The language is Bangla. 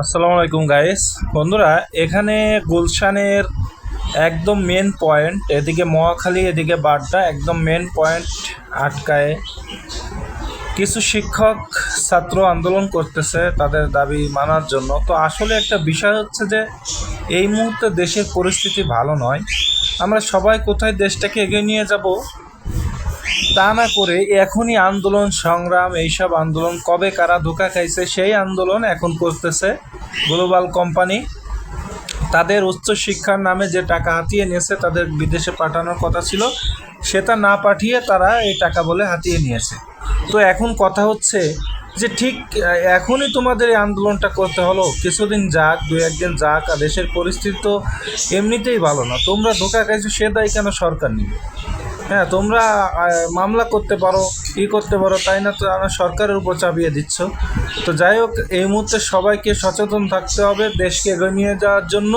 আসসালামু আলাইকুম গাইস বন্ধুরা, এখানে গুলশানের একদম মেন পয়েন্ট এদিকে মহাখালী, এদিকে বাড্ডা, একদম মেন পয়েন্ট আটকায়। কিছু শিক্ষক ছাত্র আন্দোলন করতেছে, তাদের দাবি মানার জন্য। তো আসলে একটা বিষয় হচ্ছে যে, এই মুহূর্তে দেশের পরিস্থিতি ভালো নয়। আমরা সবাই কোথায় দেশটাকে এগিয়ে নিয়ে যাব? তা না করে এখনই আন্দোলন সংগ্রাম, এইসব আন্দোলন কবে কারা ধোকা খাইছে সেই আন্দোলন এখন করতেছে গ্লোবাল কোম্পানি তাদের উচ্চ শিক্ষার নামে যে টাকা হাতিয়ে নিয়েছে তাদের বিদেশে পাঠানোর কথা ছিল, সেটা না পাঠিয়ে তারা এই টাকা বলে হাতিয়ে নিয়েছে। তো এখন কথা হচ্ছে যে ঠিক এখনই তোমাদের এই আন্দোলনটা করতে হলো, কিছুদিন যাক, দু একদিন যাক, আর দেশের পরিস্থিতি তো এমনিতেই ভালো না। তোমরা ধোকা খাইছো, সে দায় কেন সরকার নিবে? হ্যাঁ তোমরা মামলা করতে পারো, ই করতে পারো, তাই না? তো আমরা সরকারের উপর চাপিয়ে দিচ্ছ। তো যাই হোক, এই মুহূর্তে সবাইকে সচেতন থাকতে হবে, দেশকে এগিয়ে নিয়ে যাওয়ার জন্য।